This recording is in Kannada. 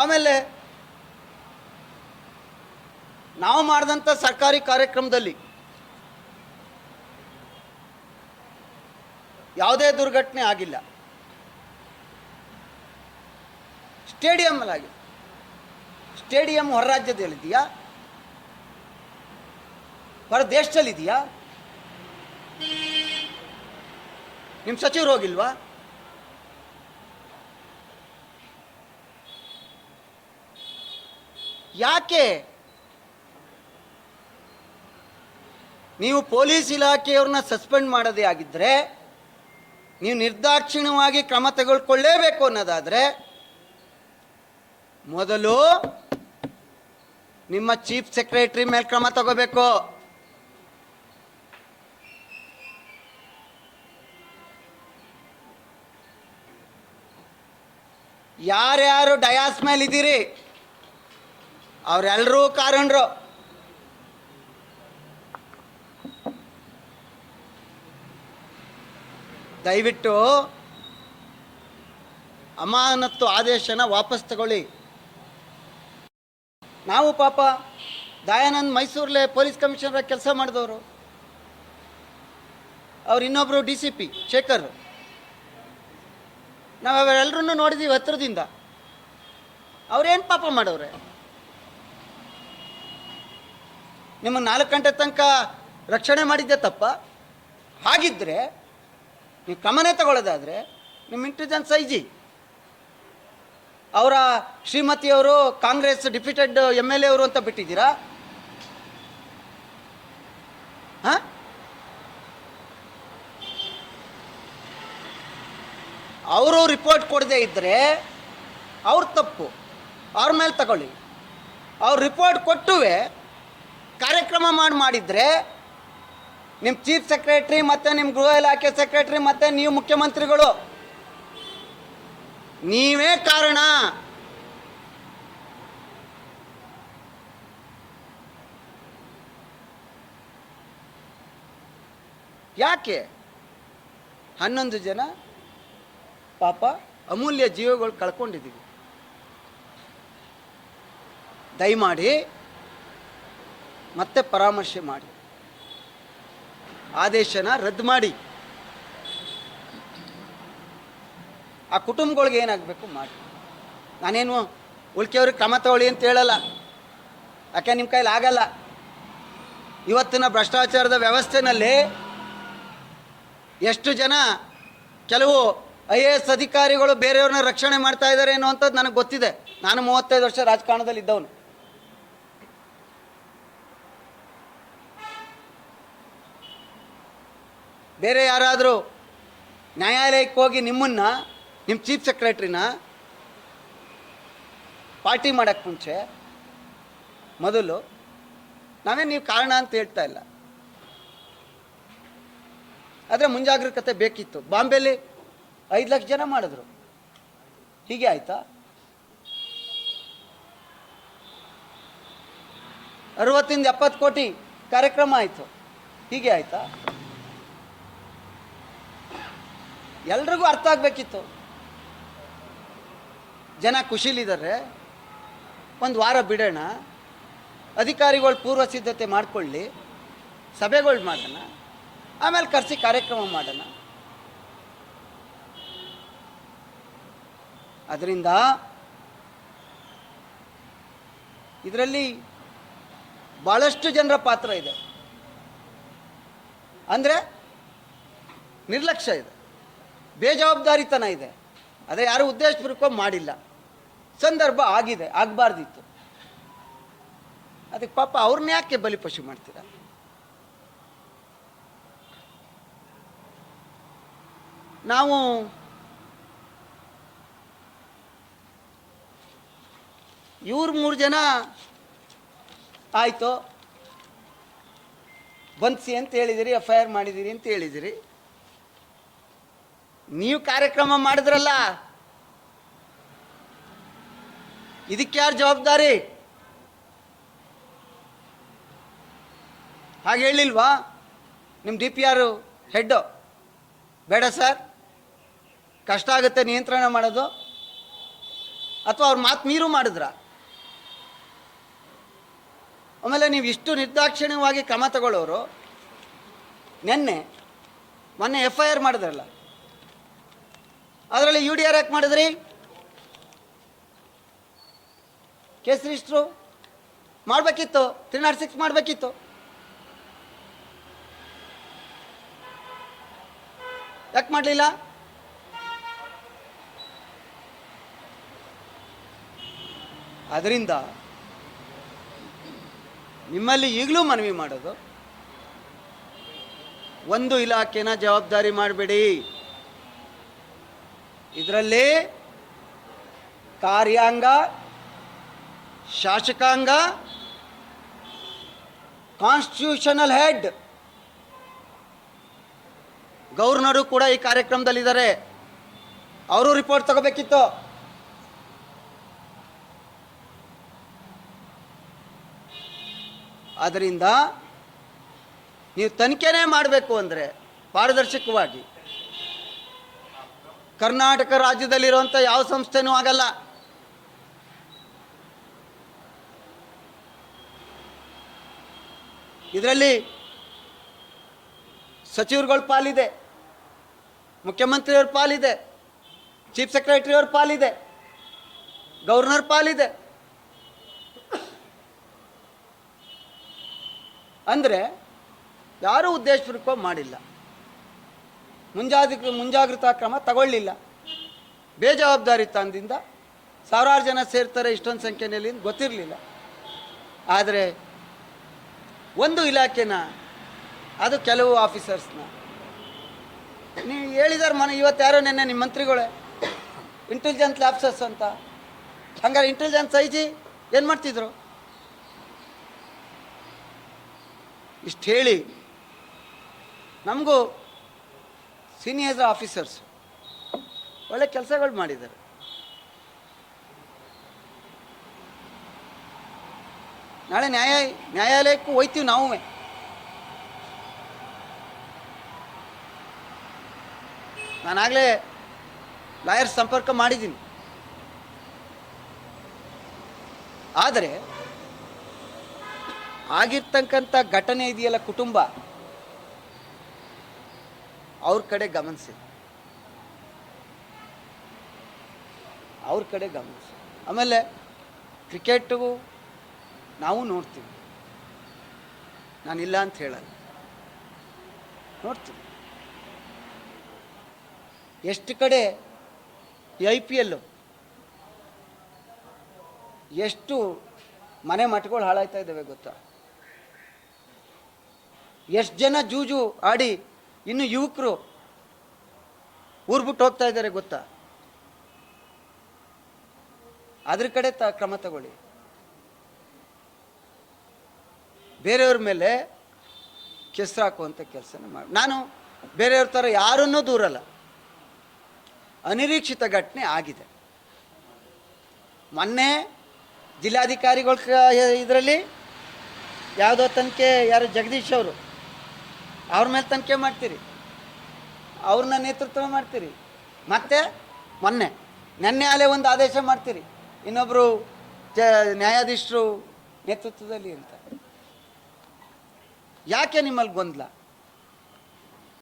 ಆಮೇಲೆ ನಾವು ಮಾಡಿದಂಥ ಸರ್ಕಾರಿ ಕಾರ್ಯಕ್ರಮದಲ್ಲಿ ಯಾವುದೇ ದುರ್ಘಟನೆ ಆಗಿಲ್ಲ. ಸ್ಟೇಡಿಯಮ್ಮಲ್ಲಿ ಆಗಿದೆ ಸ್ಟೇಡಿಯಂ ಹೊರ ರಾಜ್ಯದಲ್ಲಿದೆಯಾ ಹೊರ ದೇಶದಲ್ಲಿದೆಯಾ ನಿಮ್ಮ ಸಚಿವರು ಹೋಗಿಲ್ವಾ? ಯಾಕೆ? ನೀವು ಪೊಲೀಸ್ ಇಲಾಖೆಯವ್ರನ್ನ ಸಸ್ಪೆಂಡ್ ಮಾಡೋದೇ ಆಗಿದ್ದರೆ ನೀವು ನಿರ್ದಾಕ್ಷಿಣ್ಯವಾಗಿ ಕ್ರಮ ತೆಗೆದುಕೊಳ್ಳೇಬೇಕು ಅನ್ನೋದಾದರೆ, ಮೊದಲು ನಿಮ್ಮ ಚೀಫ್ ಸೆಕ್ರೆಟರಿ ಮೇಲೆ ಕ್ರಮ ತಗೋಬೇಕು. ಯಾರ್ಯಾರು ಡಯಾಸ್ ಮೇಲೆ ಇದ್ದೀರಿ ಅವರೆಲ್ಲರೂ ಕಾರಣರು ದಯವಿಟ್ಟು ಅಮಾನತ್ತು ಆದೇಶನ ವಾಪಸ್ ತಗೊಳ್ಳಿ. ನಾವು ಪಾಪ ದಯಾನಂದ್ ಮೈಸೂರಲ್ಲೇ ಪೊಲೀಸ್ ಕಮಿಷನರ್ ಕೆಲಸ ಮಾಡಿದವರು. ಅವ್ರು ಇನ್ನೊಬ್ಬರು ಡಿ ಸಿ ಪಿ, ಶೇಖರ್. ನಾವು ಅವರೆಲ್ಲರನ್ನೂ ನೋಡಿದ್ದೀವಿ ಹತ್ರದಿಂದ. ಅವ್ರೇನು ಪಾಪ ಮಾಡವ್ರೆ? ನಿಮ್ಮ ನಾಲ್ಕು ಗಂಟೆ ತನಕ ರಕ್ಷಣೆ ಮಾಡಿದ್ದೆ ತಪ್ಪ. ಹಾಗಿದ್ದರೆ ನೀವು ಕ್ರಮನೇ ತಗೊಳ್ಳೋದಾದರೆ ನಿಮ್ಮ ಇಂಟೆಲಿಜೆನ್ಸ್ ಐ ಜಿ ಅವರ ಶ್ರೀಮತಿಯವರು Congress defeated M L A ಅವರು ಅಂತ ಬಿಟ್ಟಿದ್ದೀರಾ? ಹಾಂ? ಅವರು ರಿಪೋರ್ಟ್ ಕೊಡದೇ ಇದ್ದರೆ ಅವ್ರ ತಪ್ಪು. ಅವ್ರ ಮೇಲೆ ತಗೊಳ್ಳಿ. ಅವ್ರು ರಿಪೋರ್ಟ್ ಕೊಟ್ಟುವೆ ಕಾರ್ಯಕ್ರಮ ಮಾಡಿ ಮಾಡಿದರೆ ನಿಮ್ಮ ಚೀಫ್ ಸೆಕ್ರೆಟ್ರಿ ಮತ್ತು ನಿಮ್ಮ ಗೃಹ ಇಲಾಖೆ ಸೆಕ್ರೆಟ್ರಿ ಮತ್ತು ನೀವು ಮುಖ್ಯಮಂತ್ರಿಗಳು. ನೀವೇ ಕಾರಣ. ಯಾಕೆ? ಹನ್ನೊಂದು ಜನ ಪಾಪ ಅಮೂಲ್ಯ ಜೀವಗಳು ಕಳ್ಕೊಂಡಿದ್ದೀವಿ. ದಯಮಾಡಿ ಮತ್ತೆ ಪರಾಮರ್ಶೆ ಮಾಡಿ. ಆದೇಶನ ರದ್ದು ಮಾಡಿ. ಆ ಕುಟುಂಬಗಳಿಗೆ ಏನಾಗಬೇಕು ಮಾಡಿ. ನಾನೇನು ಉಳ್ಕೆಯವ್ರಿಗೆ ಕ್ರಮ ತಗೊಳ್ಳಿ ಅಂತ ಹೇಳಲ್ಲ. ಯಾಕೆ ನಿಮ್ಮ ಕೈಲಿ ಆಗಲ್ಲ. ಇವತ್ತಿನ ಭ್ರಷ್ಟಾಚಾರದ ವ್ಯವಸ್ಥೆನಲ್ಲಿ ಎಷ್ಟು ಜನ ಕೆಲವು ಐ ಎ ಎಸ್ ಅಧಿಕಾರಿಗಳು ಬೇರೆಯವ್ರನ್ನ ರಕ್ಷಣೆ ಮಾಡ್ತಾ ಇದ್ದಾರೆ ಅನ್ನುವಂಥದ್ದು ನನಗೆ ಗೊತ್ತಿದೆ. ನಾನು ಮೂವತ್ತೈದು ವರ್ಷ ರಾಜಕಾರಣದಲ್ಲಿ ಇದ್ದವನು ಬೇರೆ ಯಾರಾದರೂ ನ್ಯಾಯಾಲಯಕ್ಕೆ ಹೋಗಿ ನಿಮ್ಮನ್ನು ನಿಮ್ಮ ಚೀಫ್ ಸೆಕ್ರೆಟ್ರಿನ ಪಾರ್ಟಿ ಮಾಡೋಕ್ಕೆ ಮುಂಚೆ ಮೊದಲು ನಾವೇ ನೀವು ಕಾರಣ ಅಂತ ಹೇಳ್ತಾ ಇಲ್ಲ. ಆದರೆ ಮುಂಜಾಗ್ರತೆ ಬೇಕಿತ್ತು. ಬಾಂಬೆಲಿ ಐದು ಲಕ್ಷ ಜನ ಮಾಡಿದ್ರು. ಹೀಗೆ ಆಯ್ತಾ? ಅರವತ್ತಿಂದ ಎಪ್ಪತ್ತು ಕೋಟಿ ಕಾರ್ಯಕ್ರಮ ಆಯಿತು. ಹೀಗೆ ಆಯ್ತಾ? ಎಲ್ರಿಗೂ ಅರ್ಥ ಆಗಬೇಕಿತ್ತು. ಜನ ಖುಷಿಲಿದ್ದಾರೆ ಒಂದು ವಾರ ಬಿಡೋಣ, ಅಧಿಕಾರಿಗಳು ಪೂರ್ವ ಸಿದ್ಧತೆ ಮಾಡಿಕೊಳ್ಳಿ, ಸಭೆಗಳು ಮಾಡೋಣ, ಆಮೇಲೆ ಕರೆಸಿ ಕಾರ್ಯಕ್ರಮ ಮಾಡೋಣ. ಅದರಿಂದ ಇದರಲ್ಲಿ ಭಾಳಷ್ಟು ಜನರ ಪಾತ್ರ ಇದೆ. ಅಂದರೆ ನಿರ್ಲಕ್ಷ್ಯ ಇದೆ. ಬೇಜವಾಬ್ದಾರಿತನ ಇದೆ. ಅದೇ ಯಾರು ಉದ್ದೇಶಪೂರ್ವಕ ಮಾಡಿಲ್ಲ. ಸಂದರ್ಭ ಆಗಿದೆ, ಆಗಬಾರ್ದಿತ್ತು. ಅದಕ್ಕೆ ಪಾಪ ಅವ್ರನ್ನ ಯಾಕೆ ಬಲಿಪಶು ಮಾಡ್ತೀರಾ? ನಾವು ಇವ್ರು ಮೂರು ಜನ ಆಯಿತು? ಬನ್ಸಿ ಅಂತ ಹೇಳಿದಿರಿ, ಎಫ್ ಐ ಆರ್ ಮಾಡಿದ್ದೀರಿ ಅಂತ ಹೇಳಿದಿರಿ. ನೀವು ಕಾರ್ಯಕ್ರಮ ಮಾಡಿದ್ರಲ್ಲ? ಇದಕ್ಕೆ ಯಾರು ಜವಾಬ್ದಾರಿ? ಹಾಗೆ ಹೇಳಿಲ್ವಾ? ನಿಮ್ಮ ಡಿ ಪಿ ಆರು ಹೆಡ್ಡು. ಬೇಡ ಸರ್. ಕಷ್ಟ ಆಗುತ್ತೆ ನಿಯಂತ್ರಣ ಮಾಡೋದು. ಅಥವಾ ಅವ್ರ ಮಾತು ಮೀರು ಮಾಡಿದ್ರ? ಆಮೇಲೆ ನೀವು ಇಷ್ಟು ನಿರ್ದಾಕ್ಷಿಣ್ಯವಾಗಿ ಕ್ರಮ ತಗೊಳ್ಳೋರು, ನಿನ್ನೆ, ಮೊನ್ನೆ ಎಫ್ ಐ ಆರ್ ಮಾಡಿದ್ರಲ್ಲ? ಅದರಲ್ಲಿ ಯು ಡಿ ಆರ್ ಯಾಕೆ ಮಾಡಿದ್ರಿ? ಕೇಸರಿಷ್ಟರು ಮಾಡಬೇಕಿತ್ತು ತ್ರೀ ನಾಟ್ ಸಿಕ್ಸ್ ಮಾಡಬೇಕಿತ್ತು. ಯಾಕೆ ಮಾಡಲಿಲ್ಲ? ಅದರಿಂದ ನಿಮ್ಮಲ್ಲಿ ಈಗಲೂ ಮನವಿ ಮಾಡೋದು, ಒಂದು ಇಲಾಖೆನ ಜವಾಬ್ದಾರಿ ಮಾಡಬೇಡಿ. ಇದರಲ್ಲಿ ಕಾರ್ಯಾಂಗ, ಶಾಸಕಾಂಗ ಕಾನ್ಸ್ಟಿಟ್ಯೂಷನಲ್ ಹೆಡ್ ಗವರ್ನರು ಕೂಡ ಈ ಕಾರ್ಯಕ್ರಮದಲ್ಲಿದ್ದಾರೆ. ಅವರು ರಿಪೋರ್ಟ್ ತಗೋಬೇಕಿತ್ತು. ಆದ್ದರಿಂದ ನೀವು ತನಿಖೆನೇ ಮಾಡಬೇಕು ಅಂದರೆ ಪಾರದರ್ಶಕವಾಗಿ ಕರ್ನಾಟಕ ರಾಜ್ಯದಲ್ಲಿರುವಂಥ ಯಾವ ಸಂಸ್ಥೆನೂ ಆಗಲ್ಲ. ಇದರಲ್ಲಿ ಸಚಿವರುಗಳ ಪಾಲಿದೆ, ಮುಖ್ಯಮಂತ್ರಿಯವ್ರ ಪಾಲಿದೆ, ಚೀಫ್ ಸೆಕ್ರೆಟರಿಯವ್ರ ಪಾಲಿದೆ, ಗವರ್ನರ್ ಪಾಲಿದೆ. ಅಂದರೆ ಯಾರೂ ಉದ್ದೇಶಪೂರ್ವಕ ಮಾಡಿಲ್ಲ. ಮುಂಜಾಗ್ರ ಮುಂಜಾಗ್ರತಾ ಕ್ರಮ ತಗೊಳ್ಳಿಲ್ಲ. ಬೇಜವಾಬ್ದಾರಿತನದಿಂದ ಸಾವಿರಾರು ಜನ ಸೇರ್ತಾರೆ ಇಷ್ಟೊಂದು ಸಂಖ್ಯೆಯಲ್ಲಿ ಗೊತ್ತಿರಲಿಲ್ಲ. ಆದರೆ ಒಂದು ಇಲಾಖೆನ, ಅದು ಕೆಲವು ಆಫೀಸರ್ಸ್ನ. ನೀವು ಹೇಳಿದಾರೆ ಮನೆ, ಇವತ್ತು ಯಾರೋ ನೆನ್ನೆ ನಿಮ್ಮ ಮಂತ್ರಿಗಳೇ ಇಂಟೆಲಿಜೆನ್ಸ್ ಲ್ಯಾಬ್ಸಸ್ ಅಂತ. ಹಂಗಾರೆ ಇಂಟೆಲಿಜೆನ್ಸ್ ಐ ಜಿ ಏನು ಮಾಡ್ತಿದ್ರು? ಇಷ್ಟು ಹೇಳಿ, ನಮಗೂ ಸೀನಿಯರ್ ಆಫೀಸರ್ಸ್ ಒಳ್ಳೆ ಕೆಲಸಗಳು ಮಾಡಿದ್ದಾರೆ. ನಾಳೆ ನ್ಯಾಯ, ನ್ಯಾಯಾಲಯಕ್ಕೂ ಹೋಯ್ತೀವಿ ನಾವು ನಾನಾಗಲೇ ಲಾಯರ್ ಸಂಪರ್ಕ ಮಾಡಿದ್ದೀನಿ. ಆದರೆ, ಆಗಿರ್ತಕ್ಕಂಥ ಘಟನೆ ಇದೆಯಲ್ಲ ಕುಟುಂಬ. ಅವ್ರ ಕಡೆ ಗಮನಿಸಿ. ಅವ್ರ ಕಡೆ ಗಮನಿಸಿ. ಆಮೇಲೆ ಕ್ರಿಕೆಟು ನಾವು ನೋಡ್ತೀವಿ. ನಾನಿಲ್ಲ ಅಂತ ಹೇಳಲ್ಲ. ನೋಡ್ತೀವಿ. ಎಷ್ಟು ಕಡೆ ಐ ಪಿ ಎಲ್ಲು ಎಷ್ಟು ಮನೆ ಮಠಗಳು ಹಾಳಾಯ್ತಾ ಇದ್ದಾವೆ ಗೊತ್ತಾ? ಎಷ್ಟು ಜನ ಜೂಜು ಆಡಿ ಇನ್ನು ಯುವಕರು ಊರು ಬಿಟ್ಟು ಹೋಗ್ತಾ ಇದ್ದಾರೆ ಗೊತ್ತಾ? ಅದ್ರ ಕಡೆ ತ ಕ್ರಮ ತಗೊಳ್ಳಿ. ಬೇರೆಯವ್ರ ಮೇಲೆ ಕೆಸರು ಹಾಕುವಂಥ ಕೆಲಸನ ಮಾಡಿ, ನಾನು ಬೇರೆಯವ್ರ ಥರ ಯಾರನ್ನೂ ದೂರಲ್ಲ ಅನಿರೀಕ್ಷಿತ ಘಟನೆ ಆಗಿದೆ. ಮೊನ್ನೆ ಜಿಲ್ಲಾಧಿಕಾರಿಗಳ ಇದರಲ್ಲಿ ಯಾವುದೋ ತನಿಖೆ, ಯಾರು ಜಗದೀಶ್ ಅವರು ಅವ್ರ ಮೇಲೆ ತನಿಖೆ ಮಾಡ್ತೀರಿ. ಅವ್ರನ್ನ ನೇತೃತ್ವ ಮಾಡ್ತೀರಿ. ಮತ್ತೆ ಮೊನ್ನೆ, ನೆನ್ನೆ ಅಲ್ಲೇ ಒಂದು ಆದೇಶ ಮಾಡ್ತೀರಿ. ಇನ್ನೊಬ್ಬರು ಜ, ನ್ಯಾಯಾಧೀಶರು ನೇತೃತ್ವದಲ್ಲಿ ಅಂತ. ಯಾಕೆ ನಿಮ್ಮಲ್ಲಿ ಗೊಂದಲ?